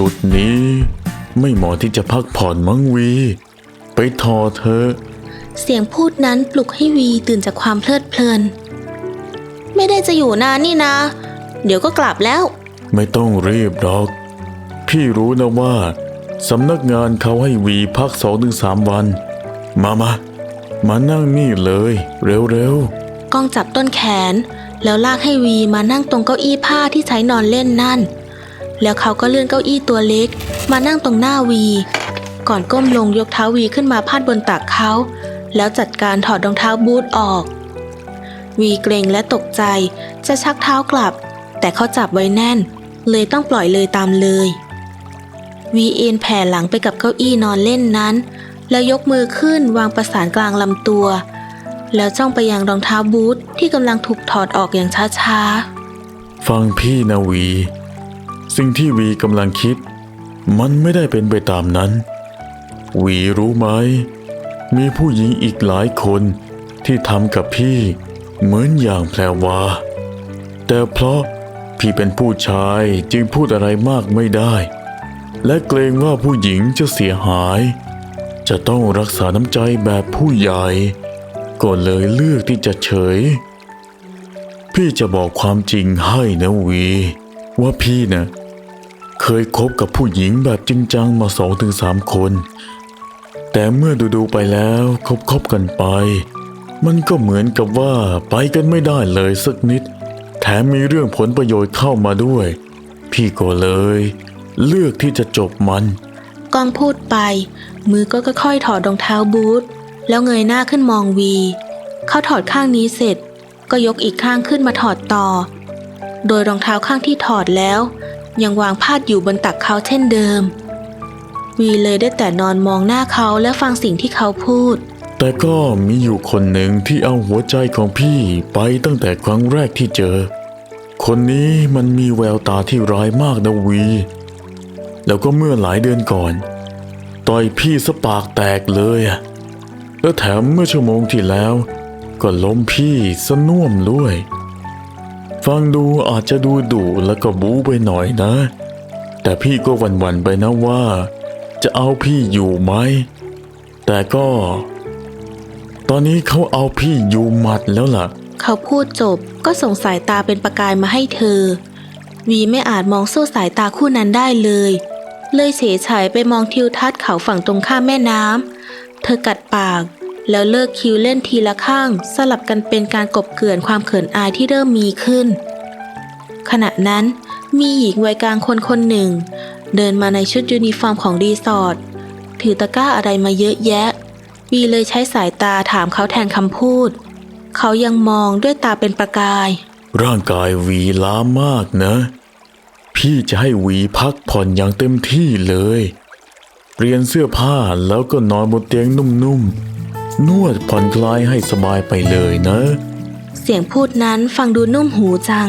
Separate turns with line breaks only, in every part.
ชุดนี้ ไม่เหมาะที่จะพักผ่อนมั้งวี ไปทอเธอะ
เสียงพูดนั้นปลุกให้วีตื่นจากความเพลิดเพลิน ไม่ได้จะอยู่นานนี่นะ เดี๋ยวก็กลับแล้ว
ไม่ต้องรีบหรอก พี่รู้นะว่าสำนักงานเขาให้วีพักสองถึงสามวัน มามา มานั่งนี่เลย เร็ว
ก้องจับต้นแขน แล้วลากให้วีมานั่งตรงเก้าอี้ผ้าที่ใช้นอนเล่นนั่น แล้วเขาก็เลื่อนเก้าอี้ตัวเล็ก มานั่งตรงหน้าวี ก่อนก้มลงยกเท้าวีขึ้นมาพาดบนตักเขา แล้วจัดการถอดรองเท้าบูทออก วีเกรงและตกใจ จะชักเท้ากลับ แต่เขาจับไว้แน่น เลยต้องปล่อยเลยตามเลย วีเอ็นแผ่หลังไปกับเก้าอี้นอนเล่นนั้น แล้วยกมือขึ้นวางประสานกลางลำตัว แล้วจ้องไปยังรองเท้าบูทที่กำลังถูกถอดออกอย่างช้า
ๆ ฟังพี่นะวี สิ่งที่วีกำลังคิด มันไม่ได้เป็นไปตามนั้น วีรู้ไหม มีผู้หญิงอีกหลายคนที่ทำกับพี่เหมือนอย่างแพรวา แต่เพราะพี่เป็นผู้ชายจึงพูดอะไรมากไม่ได้ และเกรงว่าผู้หญิงจะเสียหาย จะต้องรักษาน้ำใจแบบผู้ใหญ่ก็เลยเลือกที่จะเฉย พี่จะบอกความจริงให้นะวี ว่าพี่นะ่ะ เคยคบกับผู้หญิงแบบจริงจังมาสองถึงสามคน แต่เมื่อดูๆไปแล้วคบคบๆกันไป มันก็เหมือนกับว่าไปกันไม่ได้เลยสักนิด แถมมีเรื่องผลประโยชน์เข้ามาด้วย พี่ก็เลย เลือกที่จะจบมัน
กองพูดไป มือก็ค่อยๆถอดรองเท้าบูทแล้วเงยหน้าขึ้นมองวี เขาถอดข้างนี้เสร็จ ก็ยกอีกข้างขึ้นมาถอดต่อ โดยรองเท้าข้างที่ถอดแล้ว ยังวางพาดอยู่บนตักเขาเช่นเดิม วีเลยได้แต่นอนมองหน้าเขาและฟังสิ่งที่เขาพูด
แต่ก็มีอยู่คนหนึ่งที่เอาหัวใจของพี่ไปตั้งแต่ครั้งแรกที่เจอ คนนี้มันมีแววตาที่ร้ายมากนะวี แล้วก็เมื่อหลายเดือนก่อน ต่อยพี่สะปากแตกเลยอะแล้วแถมเมื่อชั่วโมงที่แล้ว ก็ล้มพี่สน่วมด้วย ฟังดูอาจจะดูดุแล้วก็บู๊ไปหน่อยนะ แต่พี่ก็หวั่นๆไปนะว่า จะเอาพี่อยู่ไหม แต่ก็ ตอนนี้เขาเอาพี่อยู่หมัดแล้วล่ะ
เขาพูดจบก็ส่งสายตาเป็นประกายมาให้เธอ วีไม่อาจมองสู้สายตาคู่นั้นได้เลย เลยเฉยฉายไปมองทิวทัศน์เขาฝั่งตรงข้ามแม่น้ำเธอกัดปาก แล้วเลิกคิวเล่นทีละข้าง สลับกันเป็นการกบเกลื่อนความเขินอายที่เริ่มมีขึ้น ขณะนั้นมีหญิงวัยกลางคนคนหนึ่ง เดินมาในชุดยูนิฟอร์มของรีสอร์ทถือตะกร้าอะไรมาเยอะแยะ วีเลยใช้สายตาถามเขาแทนคำพูด เขายังมองด้วยตาเป็นประกาย
ร่างกายวีล้ามากนะ พี่จะให้วีพักผ่อนอย่างเต็มที่เลยเปลี่ยนเสื้อผ้าแล้วก็นอนบนเตียงนุ่มๆ นวดผ่อนคลายให้สบายไปเลยนะ
เสียงพูดนั้นฟังดูนุ่มหูจัง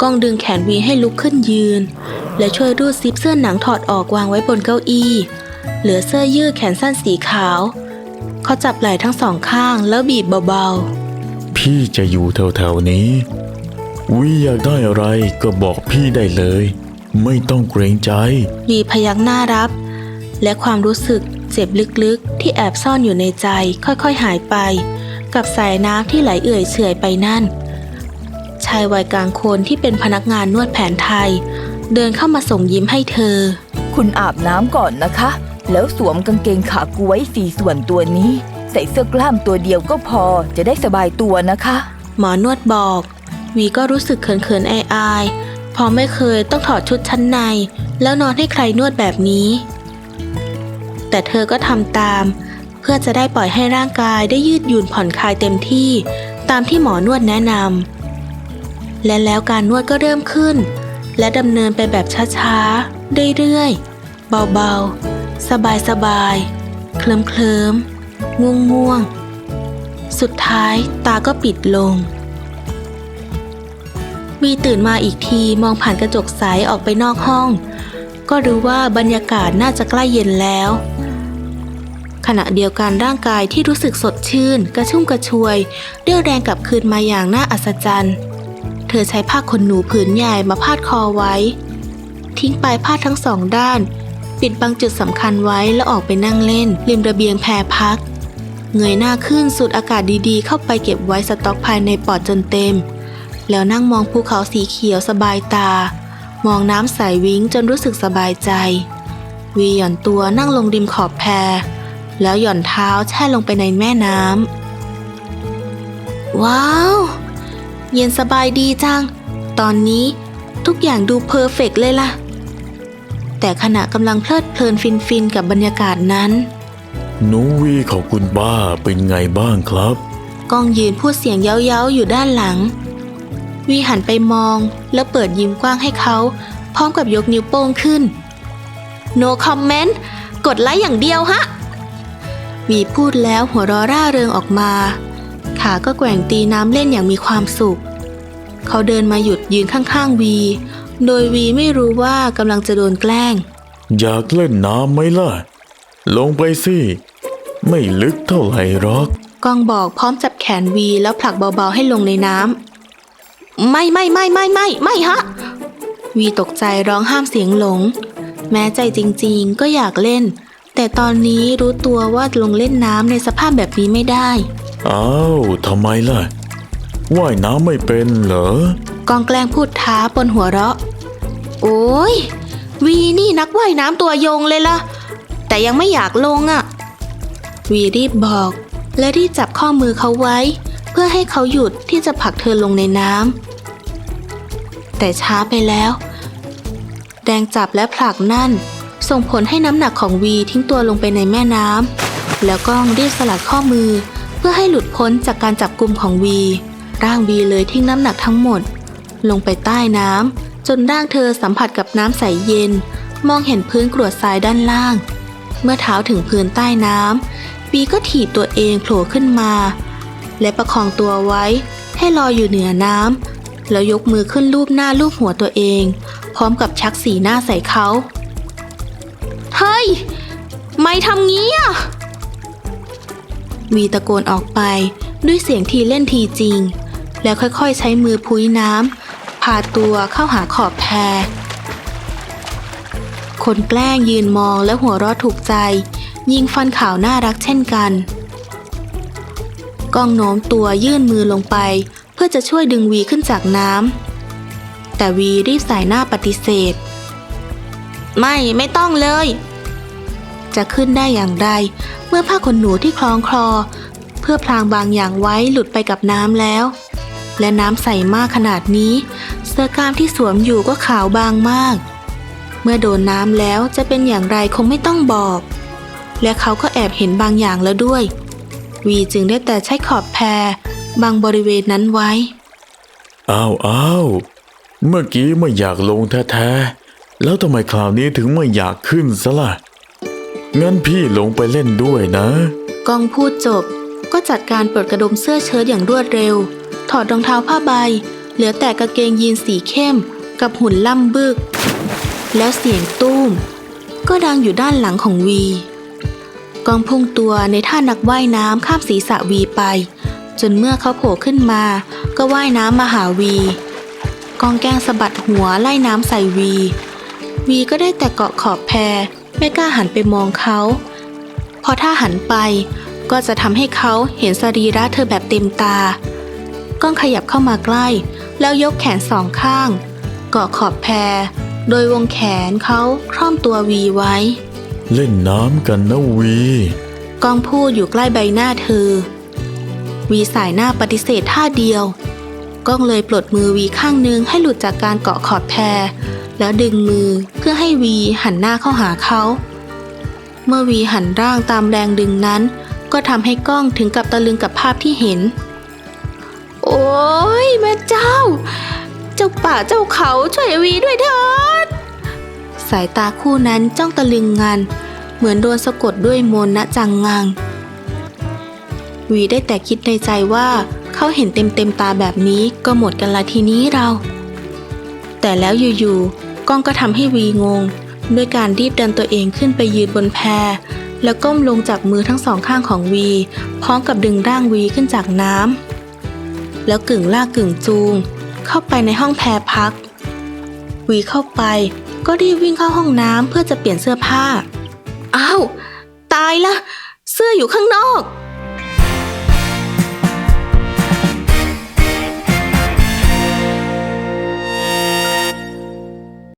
ก้องดึงแขนวีให้ลุกขึ้นยืน และช่วยรูดซิปเสื้อหนังถอดออกวางไว้บนเก้าอี้ เหลือเสื้อยืดแขนสั้นสีขาว เขาจับไหล่ทั้งสองข้างแล้วบีบเบา
พี่จะอยู่แถวๆนี้หวีอยากได้อะไรก็บอกพี่ได้เลย ไม่ต้องเกรงใจ
ๆวีพยักหน้ารับ และความรู้สึก เจ็บลึกๆ ที่แอบซ่อนอยู่ในใจค่อยๆหายไป กับสายน้ำที่ไหลเอื่อยเฉื่อยไปนั่น ชายวัยกลางคนที่เป็นพนักงานนวดแผนไทย เดินเข้ามาส่งยิ้มให้เธอ
คุณอาบน้ำก่อนนะคะ แล้วสวมกางเกงขาก้วยสีส่วนตัวนี้ ใส่เสื้อกล้ามตัวเดียวก็พอจะได้สบายตัวนะคะ
หมอนวดบอกวีก็รู้สึกเขินๆอายๆเพอไม่เคยต้องถอดชุดชั้นใน แล้วนอนให้ใครนวดแบบนี้ แต่เธอก็ทำตาม เพื่อจะได้ปล่อยให้ร่างกายได้ยืดหยุ่นผ่อนคลายเต็มที่ตามที่หมอนวดแนะนำและแล้วการนวดก็เริ่มขึ้น และดำเนินไปแบบช้าๆเรื่อยๆเบาๆ สบายๆเคลิ้มๆง่วงๆ สุดท้ายตาก็ปิดลงวีตื่นมาอีกทีมองผ่านกระจกใสออกไปนอกห้อง ก็รู้ว่าบรรยากาศน่าจะใกล้เย็นแล้ว ขณะเดียวกันร่างกายที่รู้สึกสดชื่น กระชุ่มกระชวยเรี่ยวแรงกลับคืนมาอย่างน่าอัศจรรย์ เธอใช้ผ้าขนหนูผืนใหญ่มาพาดคอไว้ ทิ้งปลายผ้าทั้งสองด้าน ปิดบางจุดสำคัญไว้แล้วออกไปนั่งเล่น ริมระเบียงแพรพักเงยหน้าขึ้นสูดอากาศดีๆ เข้าไปเก็บไว้สต็อกภายในปอดจนเต็ม แล้วนั่งมองภูเขาสีเขียวสบายตา มองน้ำใสวิ้งจนรู้สึกสบายใจ วีหย่อนตัวนั่งลงริมขอบแพ แล้วหย่อนเท้าแช่ลงไปในแม่น้ำ ว้าว เย็นสบายดีจัง ตอนนี้ทุกอย่างดูเพอร์เฟกต์เลยล่ะ แต่ขณะกำลังเพลิดเพลินฟินๆกับบรรยากาศนั้น
หนูวีของคุณป้าเป็นไงบ้างครับ
ก้องยืนพูดเสียงเย้าๆอยู่ด้านหลัง วีหันไปมอง แล้วเปิดยิ้มกว้างให้เขา พร้อมกับยกนิ้วโป้งขึ้น no comment กดไลค์อย่างเดียวฮะ วีพูดแล้วหัวเรอร่าเริงออกมา ขาก็แกว่งตีน้ำเล่นอย่างมีความสุข เขาเดินมาหยุดยืนข้างๆวี โดยวีไม่รู้ว่ากำลังจะโดนแกล้ง
อยากเล่นน้ำไหมล่ะ ลงไปสิ ไม่ลึกเท่าไหร่หรอก
กองบอกพร้อมจับแขนวีแล้วผลักเบาๆให้ลงในน้ำ ไม่ไม่ไม่ไม่ไม่ไม่ฮะ วีตกใจร้องห้ามเสียงหลง แม้ใจจริงๆ ก็อยากเล่น แต่ตอนนี้รู้ตัวว่าลงเล่นน้ำในสภาพแบบนี้ไม่ได้
อ้าวทำไมล่ะ ว่ายน้ำไม่เป็นเหรอ
กองแกล้งพูดท้าปนหัวเราะ โอ้ย วีนี่นักว่ายน้ำตัวยงเลยล่ะ แต่ยังไม่อยากลงอะ่ะ วีรีบบอก และรีบจับข้อมือเขาไว้ เพื่อให้เขาหยุดที่จะผลักเธอลงในน้ำแต่ช้าไปแล้วแรงจับและผลักนั่น ส่งผลให้น้ำหนักของวีทิ้งตัวลงไปในแม่น้ำแล้วก้องรีบสลัดข้อมือ เพื่อให้หลุดพ้นจากการจับกลุ่มของวี ร่างวีเลยทิ้งน้ำหนักทั้งหมด ลงไปใต้น้ำจนร่างเธอสัมผัสกับน้ำใสเย็น มองเห็นพื้นกรวดทรายด้านล่าง เมื่อเท้าถึงพื้นใต้น้ำวีก็ถีบตัวเองโผล่ขึ้นมา และประคองตัวไว้ ให้ลอยอยู่เหนือน้ำแล้วยกมือขึ้นลูบหน้าลูบหัวตัวเอง พร้อมกับชักสีหน้าใส่เขา เฮ้ย ไม่ทำงี้อะ วีตะโกนออกไปด้วยเสียงทีเล่นทีจริง แล้วค่อยๆใช้มือพุ้ยน้ำพาตัวเข้าหาขอบแพคนแกล้งยืนมองและหัวเราะถูกใจ ยิงฟันขาวน่ารักเช่นกัน ก้องโน้มตัวยื่นมือลงไป เพื่อจะช่วยดึงวีขึ้นจากน้ำแต่วีรีบสายหน้าปฏิเสธ ไม่ไม่ต้องเลย จะขึ้นได้อย่างไร เมื่อผ้าขนหนูที่คล้องคลอ เพื่อพลางบางอย่างไว้หลุดไปกับน้ำแล้ว และน้ำใสมากขนาดนี้ เสื้อกล้ามที่สวมอยู่ก็ขาวบางมาก เมื่อโดนน้ำแล้วจะเป็นอย่างไรคงไม่ต้องบอก และเขาก็แอบเห็นบางอย่างแล้วด้วย วีจึงได้แต่ใช้ขอบแพรบางบริเวณนั้นไว้
อ้าวอ้าวเมื่อกี้ไม่อยากลงแท้ๆ แล้วทำไมคราวนี้ถึงไม่อยากขึ้นซะล่ะ งั้นพี่ลงไปเล่นด้วยนะ
กองพูดจบ ก็จัดการปลดกระดุมเสื้อเชิ้ตอย่างรวดเร็ว ถอดรองเท้าผ้าใบ เหลือแต่กางเกงยีนสีเข้ม กับหุ่นล่ำบึก แล้วเสียงตุ้ม ก็ดังอยู่ด้านหลังของวี กองพุ่งตัวในท่านักว่ายน้ำข้ามศีรษะวีไป จนเมื่อเขาโผล่ขึ้นมา ก็ว่ายน้ำมาหาวี กองแกงสะบัดหัวไล่น้ำใส่วี วีก็ได้แต่เกาะขอบแพไม่กล้าหันไปมองเขาพราะถ้าหันไปก็จะทำให้เขาเห็นสรีระเธอแบบเต็มตา ก้องขยับเข้ามาใกล้ แล้วยกแขนสองข้าง เกาะขอบแพร โดยวงแขนเขาคล่อมตัววีไว้
เล่นน้ำกันนะวี
ก้องพูดอยู่ใกล้ใบหน้าเธอ วีสายหน้าปฏิเสธท่าเดียว ก้องเลยปลดมือวีข้างนึงให้หลุดจากการเกาะขอบแพร แล้วดึงมือเพื่อให้วีหันหน้าเข้าหาเขา เมื่อวีหันร่างตามแรงดึงนั้น ก็ทำให้ก้องถึงกับตะลึงกับภาพที่เห็น โอ้ยแม่เจ้า เจ้าป่าเจ้าเขาช่วยวีด้วยเถิด สายตาคู่นั้นจ้องตะลึงงาน เหมือนโดนสะกดด้วยมนณจังงัง วีได้แต่คิดในใจว่าเขาเห็นเต็มเต็มตาแบบนี้ก็หมดกันละทีนี้เรา แต่แล้วอยู่ๆก้องก็ทำให้วีงง ด้วยการรีบดันตัวเองขึ้นไปยืนบนแพแล้วก้มลงจากมือทั้งสองข้างของวี พร้อมกับดึงร่างวีขึ้นจากน้ำแล้วกึ่งลากกึ่งจูง เข้าไปในห้องแพรพัก วีเข้าไป ก็รีบวิ่งเข้าห้องน้ำเพื่อจะเปลี่ยนเสื้อผ้า อ้าว ตายละ เสื้ออยู่ข้างนอก